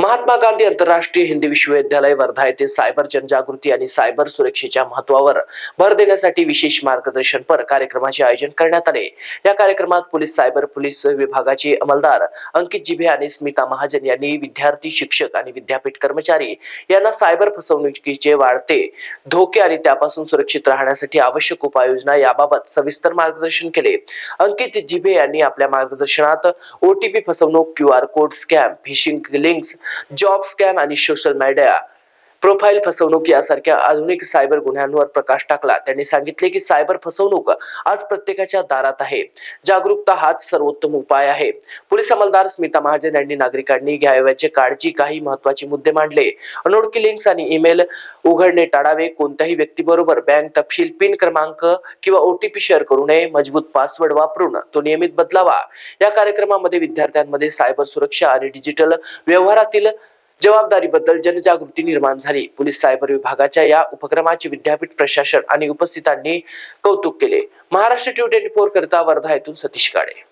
महात्मा गांधी आंतरराष्ट्रीय हिंदी विश्वविद्यालय वर्धा येथे सायबर जनजागृती आणि सायबर सुरक्षेच्या महत्वावर भर देण्यासाठी विशेष मार्गदर्शनपर कार्यक्रमाचे आयोजन करण्यात आले. या कार्यक्रमात पोलीस सायबर पोलीस विभागाचे अंमलदार अंकित जिभे आणि स्मिता महाजन यांनी विद्यार्थी शिक्षक आणि विद्यापीठ कर्मचारी यांना सायबर फसवणुकीचे वाढते धोके आणि त्यापासून सुरक्षित राहण्यासाठी आवश्यक उपाययोजना याबाबत सविस्तर मार्गदर्शन केले. अंकित जिभे यांनी आपल्या मार्गदर्शनात ओटीपी फसवणूक Q R code scam phishing links job scam आणि सोशल मीडिया प्रोफाईल फसवणूक यासारख्या आधुनिक सायबर गुन्ह्यांवर प्रकाश टाकला. त्यांनी सांगितले की सायबर फसवणूक आज प्रत्येकाच्या दारात आहे. जागरूकता हाच सर्वोत्तम उपाय आहे. पोलीस अंमलदार स्मिता महाजन यांनी नागरिकांनी घ्यावयाची काळजी काही महत्त्वाचे मुद्दे मांडले. अनोळखी लिंक्स आणि ईमेल उघडणे टाळावे. कोणत्याही व्यक्तीबरोबर बँक तपशील पिन क्रमांक किंवा ओटीपी शेअर करू नये. मजबूत पासवर्ड वापरून तो नियमित बदलावा. या कार्यक्रमामध्ये विद्यार्थ्यांमध्ये सायबर सुरक्षा आणि डिजिटल व्यवहारातील जबाबदारीबद्दल जनजागृती निर्माण झाली. पोलीस सायबर विभागाच्या या उपक्रमाचे विद्यापीठ प्रशासन आणि उपस्थितांनी कौतुक केले. महाराष्ट्र ट्यू ट्वेंटी फोर करता वर्धा येथून सतीश काळे